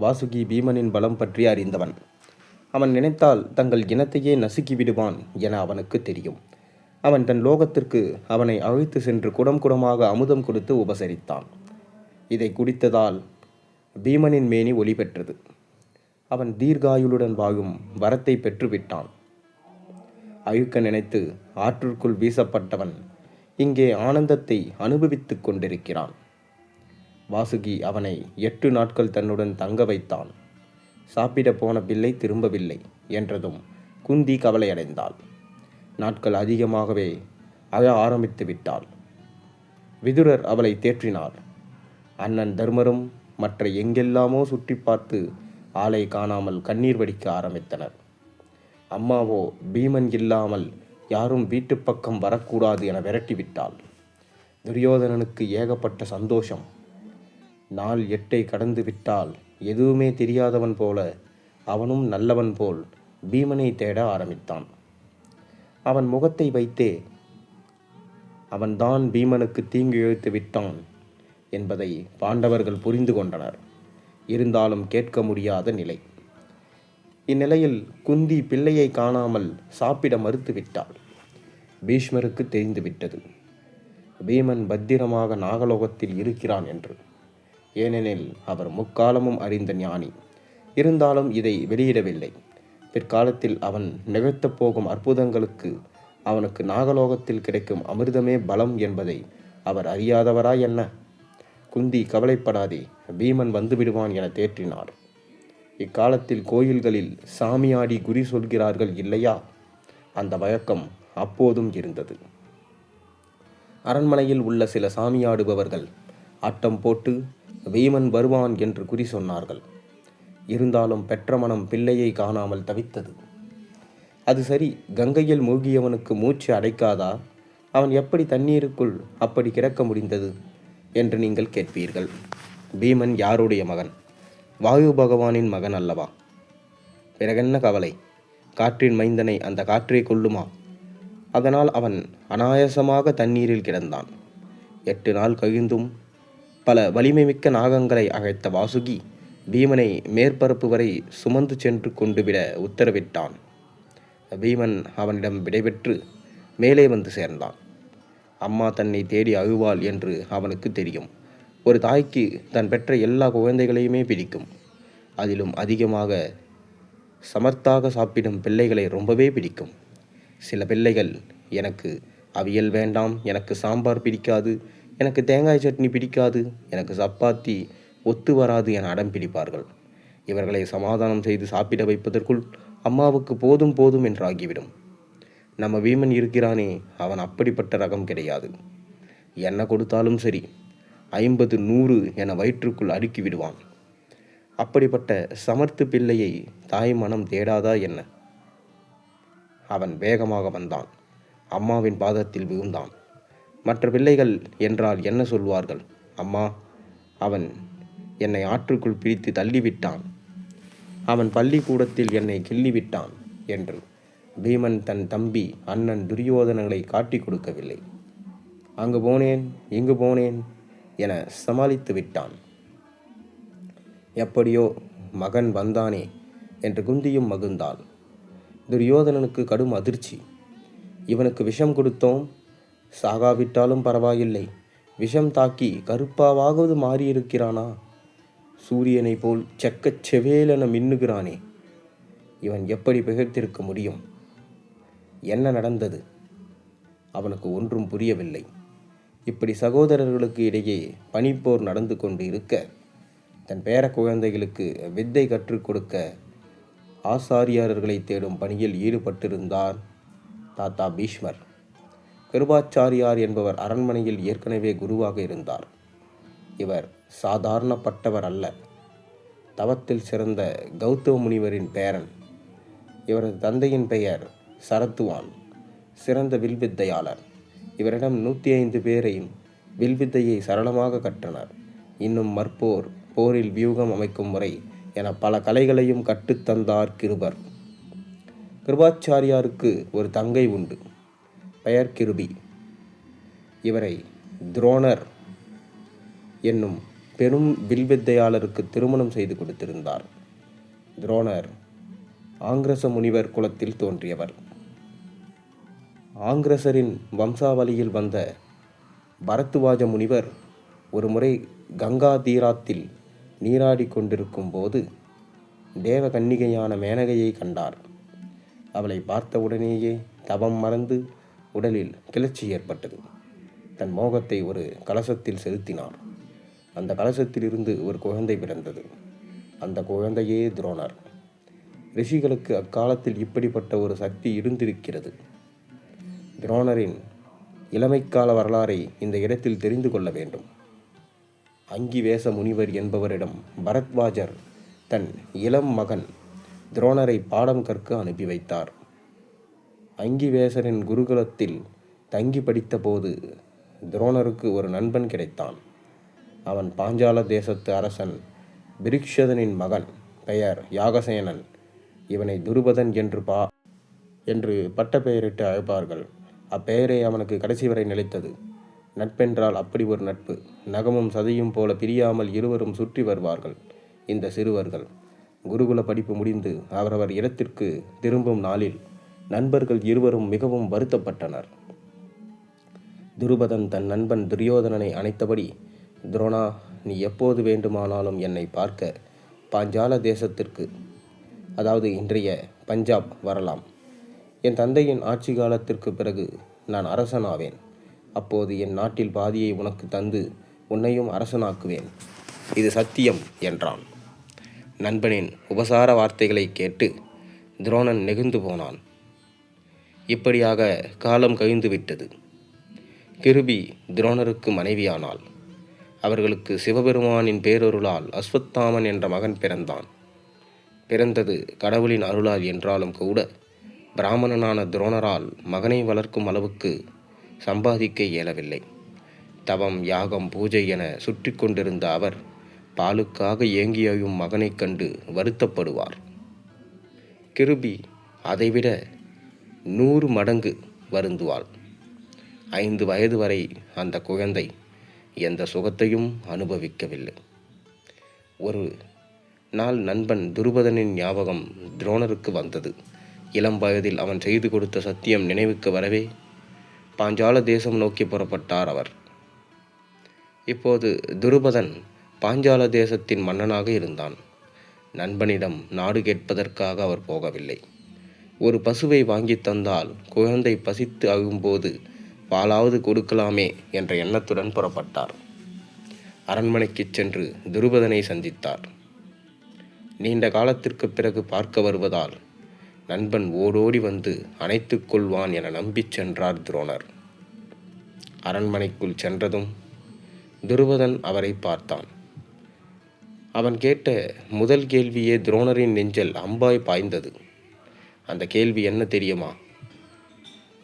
வாசுகி பீமனின் பலம் பற்றி அறிந்தவன். அவன் நினைத்தால் தங்கள் இனத்தையே நசுக்கி விடுவான் என அவனுக்கு தெரியும். அவன் தன் லோகத்திற்கு அவனை அழைத்து சென்று குடம் குடமாக அமுதம் கொடுத்து உபசரித்தான். இதை குடித்ததால் பீமனின் மேனி ஒளி பெற்றது. அவன் தீர்காயுளுடன் வாழும் வரத்தை பெற்றுவிட்டான். அழுக்க நினைத்து ஆற்றுக்குள் வீசப்பட்டவன் இங்கே ஆனந்தத்தை அனுபவித்துக் கொண்டிருக்கிறான். வாசுகி அவனை எட்டு நாட்கள் தன்னுடன் தங்க வைத்தான். சாப்பிட போன பிள்ளை திரும்பவில்லை என்றதும் குந்தி கவலையடைந்தாள். நாட்கள் அதிகமாகவே அழ ஆரம்பித்து விட்டாள். விதுரர் அவளை தேற்றினார். அண்ணன் தர்மரும் மற்ற எங்கெல்லாமோ சுற்றி பார்த்து ஆளை காணாமல் கண்ணீர் வடிக்க ஆரம்பித்தனர். அம்மாவோ பீமன் இல்லாமல் யாரும் வீட்டு பக்கம் வரக்கூடாது என விரட்டிவிட்டாள். துரியோதனனுக்கு ஏகப்பட்ட சந்தோஷம். நாள் எட்டை கடந்து விட்டால் எதுவுமே தெரியாதவன் போல அவனும் நல்லவன் போல் பீமனை தேட ஆரம்பித்தான். அவன் முகத்தை வைத்தே அவன்தான் பீமனுக்கு தீங்கு இழுத்து விட்டான் என்பதை பாண்டவர்கள் புரிந்து கொண்டனர். இருந்தாலும் கேட்க முடியாத நிலை. இந்நிலையில் குந்தி பிள்ளையை காணாமல் சாப்பிட மறுத்துவிட்டாள் பீஷ்மருக்கு தெரிந்துவிட்டது. பீமன் பத்திரமாக நாகலோகத்தில் இருக்கிறான் என்று. ஏனெனில் அவர் முக்காலமும் அறிந்த ஞானி. இருந்தாலும் இதை வெளியிடவில்லை. பிற்காலத்தில் அவன் நிகழ்த்தப் போகும் அற்புதங்களுக்கு அவனுக்கு நாகலோகத்தில் கிடைக்கும் அமிர்தமே பலம் என்பதை அவர் அறியாதவரா என்ன? குந்தி கவலைப்படாதே பீமன் வந்து விடுவான் என தேற்றினார். இக்காலத்தில் கோயில்களில் சாமியாடி குறி சொல்கிறார்கள் இல்லையா? அந்த வழக்கம் அப்போதும் இருந்தது. அரண்மனையில் உள்ள சில சாமியாடுபவர்கள் ஆட்டம் போட்டு வீமன் வருவான் என்று குறி சொன்னார்கள். இருந்தாலும் பெற்ற மனம் பிள்ளையை காணாமல் தவித்தது. அது சரி கங்கையில் மூழ்கியவனுக்கு மூச்சு அடைக்காதா? அவன் எப்படி தண்ணீருக்குள் அப்படி கிடக்க முடிந்தது என்று நீங்கள் கேட்பீர்கள். பீமன் யாருடைய மகன்? வாயு பகவானின் மகன் அல்லவா? பிறகென்ன கவலை? காற்றின் மைந்தனை அந்த காற்றே கொள்ளுமா அதனால் அவன் அனாயசமாக தண்ணீரில் கிடந்தான். எட்டு நாள் கழிந்தும் பல வலிமைமிக்க நாகங்களை அழைத்த வாசுகி பீமனை மேற்பரப்பு வரை சுமந்து சென்று கொண்டு விட உத்தரவிட்டான். பீமன் அவனிடம் விடைபெற்று மேலே வந்து சேர்ந்தான். அம்மா தன்னை தேடி அழுவாள் என்று அவனுக்கு தெரியும். ஒரு தாய்க்கு தன் பெற்ற எல்லா குழந்தைகளையுமே பிடிக்கும். அதிலும் அதிகமாக சமர்த்தாக சாப்பிடும் பிள்ளைகளை ரொம்பவே பிடிக்கும். சில பிள்ளைகள் எனக்கு அவியல் வேண்டாம் எனக்கு சாம்பார் பிடிக்காது எனக்கு தேங்காய் சட்னி பிடிக்காது எனக்கு சப்பாத்தி ஒத்து வராது என அடம் பிடிப்பார்கள். இவர்களை சமாதானம் செய்து சாப்பிட வைப்பதற்குள் அம்மாவுக்கு போதும் போதும் என்று ஆகிவிடும். நம்ம வீமன் இருக்கிறானே அவன் அப்படிப்பட்ட ரகம் கிடையாது. என்ன கொடுத்தாலும் சரி ஐம்பது நூறு என வயிற்றுக்குள் அடுக்கி விடுவான். அப்படிப்பட்ட சமர்த்து பிள்ளையை தாய் மனம் தேடாதா என்ன? அவன் வேகமாக வந்தான். அம்மாவின் பாதத்தில் விழுந்தான். மற்ற பிள்ளைகள் என்றால் என்ன சொல்வார்கள்? அம்மா அவன் என்னை ஆற்றுக்குள் பிடித்து தள்ளிவிட்டான். அவன் பள்ளிக்கூடத்தில் என்னை கிள்ளிவிட்டான் என்று பீமன் தன் தம்பி அண்ணன் துரியோதனங்களை காட்டிக் கொடுக்கவில்லை. அங்கு போனேன் இங்கு போனேன் என சமாளித்து விட்டான். எப்படியோ மகன் வந்தானே என்று குந்தியும் மகிழ்ந்தாள். துரியோதனனுக்கு கடும் அதிர்ச்சி. இவனுக்கு விஷம் கொடுத்தோம் சாகாவிட்டாலும் பரவாயில்லை. விஷம் தாக்கி கருப்பாவாவது மாறியிருக்கிறானா? சூரியனை போல் செக்கச் செவேலென மின்னுகிறானே. இவன் எப்படி பிகழ்த்திருக்க முடியும்? என்ன நடந்தது? அவனுக்கு ஒன்றும் புரியவில்லை. இப்படி சகோதரர்களுக்கு இடையே பனிப்போர் நடந்து கொண்டு இருக்க தன் பேர குழந்தைகளுக்கு வித்தை கற்றுக் கொடுக்க ஆசாரியாரர்களை தேடும் பணியில் ஈடுபட்டிருந்தார் தாத்தா பீஷ்மர். கிருபாச்சாரியார் என்பவர் அரண்மனையில் ஏற்கனவே குருவாக இருந்தார். இவர் சாதாரணப்பட்டவர் அல்ல. தவத்தில் சிறந்த கௌதம முனிவரின் பேரன். இவரது தந்தையின் பெயர் சரத்துவான் சிறந்த வில்வித்தையாளர். இவரிடம் நூற்றி ஐந்து பேரையும் வில்வித்தையை சரளமாக கற்றனர். இன்னும் மற்போர் போரில் வியூகம் அமைக்கும் முறை என பல கலைகளையும் கற்றுத்தந்தார் கிருபர். கிருபாச்சாரியாருக்கு ஒரு தங்கை உண்டு. பெயர் கிருபி. இவரை துரோணர் என்னும் பெரும் வில்வித்தையாளருக்கு திருமணம் செய்து கொடுத்திருந்தார். துரோணர் ஆங்கிரச முனிவர் குலத்தில் தோன்றியவர். ஆங்கிரசரின் வம்சாவளியில் வந்த பரத்வாஜ முனிவர் ஒருமுறை கங்கா தீராத்தில் நீராடி கொண்டிருக்கும் போது தேவ கன்னிகையான மேனகையை கண்டார். அவளை பார்த்தவுடனேயே தவம் மறந்து உடலில் கிளர்ச்சி ஏற்பட்டது. தன் மோகத்தை ஒரு கலசத்தில் செலுத்தினார். அந்த கலசத்திலிருந்து ஒரு குழந்தை பிறந்தது. அந்த குழந்தையே துரோணர். ரிஷிகளுக்கு அக்காலத்தில் இப்படிப்பட்ட ஒரு சக்தி இருந்திருக்கிறது. துரோணரின் இளமைக்கால வரலாறை இந்த இடத்தில் தெரிந்து கொள்ள வேண்டும். அங்கிவேச முனிவர் என்பவரிடம் பரத்வாஜர் தன் இளம் மகன் துரோணரை பாடம் கற்க அனுப்பி வைத்தார். அங்கிவேசரின் குருகுலத்தில் தங்கி படித்தபோது துரோணருக்கு ஒரு நண்பன் கிடைத்தான். அவன் பாஞ்சால தேசத்து அரசன் பிரிக்ஷதனின் மகன் பெயர் யாகசேனன். இவனை துருபதன் என்று பா என்று பட்ட பெயரிட்டு அழைப்பார்கள். அப்பெயரே அவனுக்கு கடைசி வரை நிலைத்தது. நட்பென்றால் அப்படி ஒரு நட்பு. நகமும் சதையும் போல பிரியாமல் இருவரும் சுற்றி வருவார்கள் இந்த சிறுவர்கள். குருகுல படிப்பு முடிந்து அவரவர் இடத்திற்கு திரும்பும் நாளில் நண்பர்கள் இருவரும் மிகவும் வருத்தப்பட்டனர். துருபதன் தன் நண்பன் துரியோதனனை அணைத்தபடி துரோணா நீ எப்போது வேண்டுமானாலும் என்னை பார்க்க பாஞ்சால தேசத்திற்கு அதாவது இன்றைய பஞ்சாப் வரலாம். என் தந்தையின் ஆட்சி காலத்திற்கு பிறகு நான் அரசனாவேன். அப்போது என் நாட்டில் பாதியை உனக்கு தந்து உன்னையும் அரசனாக்குவேன். இது சத்தியம் என்றான். நண்பனின் உபசார வார்த்தைகளை கேட்டு துரோணன் நெகிழ்ந்து போனான். இப்படியாக காலம் கழிந்து விட்டது. கிருபி துரோணருக்கு மனைவியானாள். அவர்களுக்கு சிவபெருமானின் பேரொருளால் அஸ்வத்தாமன் என்ற மகன் பிறந்தான். பிறந்தது கடவுளின் அருளால் என்றாலும் கூட பிராமணனான துரோணரால் மகனை வளர்க்கும் அளவுக்கு சம்பாதிக்க இயலவில்லை. தவம் யாகம் பூஜை என சுற்றி கொண்டிருந்த அவர் பாலுக்காக ஏங்கியும் மகனைக் கண்டு வருத்தப்படுவார். கிருபி அதைவிட நூறு மடங்கு வருந்துவாள். ஐந்து வயது வரை அந்த குழந்தை எந்த சுகத்தையும் அனுபவிக்கவில்லை. ஒரு நாள் நண்பன் துருபதனின் ஞாபகம் துரோணருக்கு வந்தது. இளம் வயதில் அவன் செய்து கொடுத்த சத்தியம் நினைவுக்கு வரவே பாஞ்சால தேசம் நோக்கி புறப்பட்டார் அவர். இப்போது துருபதன் பாஞ்சால தேசத்தின் மன்னனாக இருந்தான். நண்பனிடம் நாடு கேட்பதற்காக அவர் போகவில்லை. ஒரு பசுவை வாங்கி தந்தால் குழந்தை பசித்து அழும்போது பாலாவது கொடுக்கலாமே என்ற எண்ணத்துடன் புறப்பட்டார். அரண்மனைக்கு சென்று துருபதனை சந்தித்தார். நீண்ட காலத்திற்கு பிறகு பார்க்க வருவதால் நண்பன் ஓடோடி வந்து அணைத்துக் கொள்வான் என நம்பிச் சென்றார் துரோணர். அரண்மனைக்குள் சென்றதும் துருபதன் அவரை பார்த்தான். அவன் கேட்ட முதல் கேள்வியே துரோணரின் நெஞ்சல் அம்பாய் பாய்ந்தது. அந்த கேள்வி என்ன தெரியுமா?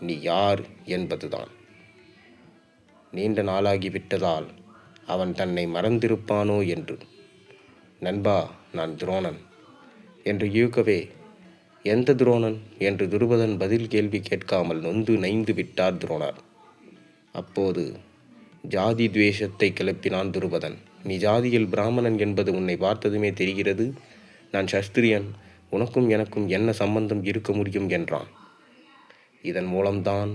நீ யார் என்பதுதான். நீண்ட நாளாகி விட்டதால் அவன் தன்னை மறந்திருப்பானோ என்று. நண்பா நான் துரோணன் என்று யூகவே எந்த துரோணன்? என்று துருபதன் பதில் கேள்வி கேட்காமல் நொந்து நைந்து விட்டார் துரோணர். அப்போது ஜாதி துவேஷத்தை கிளப்பினான் துருபதன். நீ ஜாதியில் பிராமணன் என்பது உன்னை பார்த்ததுமே தெரிகிறது. நான் சஸ்திரியன். உனக்கும் எனக்கும் என்ன சம்பந்தம் இருக்க முடியும் என்றான். இதன் மூலம்தான்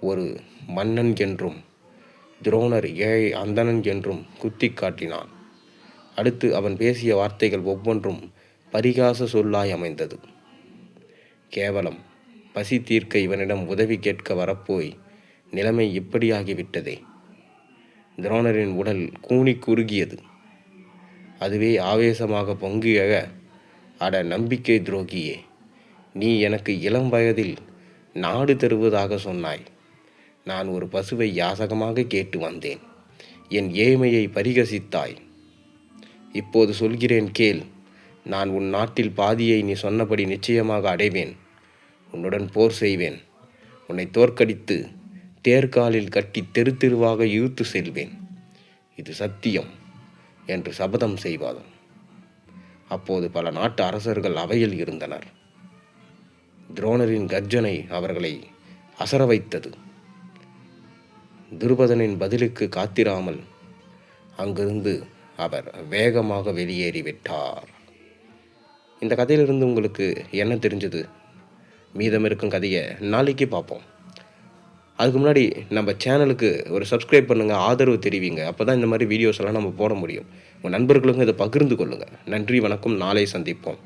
ஒரு மன்னன் என்றும் துரோணர் ஏழை அந்தணன் என்றும் குத்தி காட்டினான். அடுத்து அவன் பேசிய வார்த்தைகள் ஒவ்வொன்றும் பரிகாச சொல்லாய் அமைந்தது. கேவலம் பசி தீர்க்க இவனிடம் உதவி கேட்க வரப்போய் நிலைமை இப்படியாகிவிட்டதே. துரோணரின் உடல் கூனி குறுகியது. அதுவே ஆவேசமாக பொங்கியக அட நம்பிக்கை துரோகியே நீ எனக்கு இளம் வயதில் நாடு தருவதாக சொன்னாய். நான் ஒரு பசுவை யாசகமாக கேட்டு வந்தேன். என் ஏழ்மையை பரிகசித்தாய். இப்போது சொல்கிறேன் கேள் நான் உன் நாட்டில் பாதியை நீ சொன்னபடி நிச்சயமாக அடைவேன். உன்னுடன் போர் செய்வேன். உன்னை தோற்கடித்து தேர்காலில் கட்டி தெரு தெருவாக இழுத்து செல்வேன். இது சத்தியம் என்று சபதம் செய்வாதம் அப்போது பல நாட்டு அரசர்கள் அவையில் இருந்தனர். துரோணரின் கர்ஜனை அவர்களை அசர வைத்தது. துருபதனின் பதிலுக்கு காத்திராமல் அங்கிருந்து அவர் வேகமாக வெளியேறிவிட்டார் இந்த கதையிலிருந்து உங்களுக்கு என்ன தெரிஞ்சது? மீதம் இருக்கும் கதையை நாளைக்கு பார்ப்போம். அதுக்கு முன்னாடி நம்ம சேனலுக்கு ஒரு சப்ஸ்கிரைப் பண்ணுங்கள் ஆதரவு தெரிவிங்க. அப்போ தான் இந்த மாதிரி வீடியோஸ் எல்லாம் நம்ம போட முடியும். உங்கள் நண்பர்களுக்கும் இதை பகிர்ந்து கொள்ளுங்கள் நன்றி வணக்கம். நாளை சந்திப்போம்.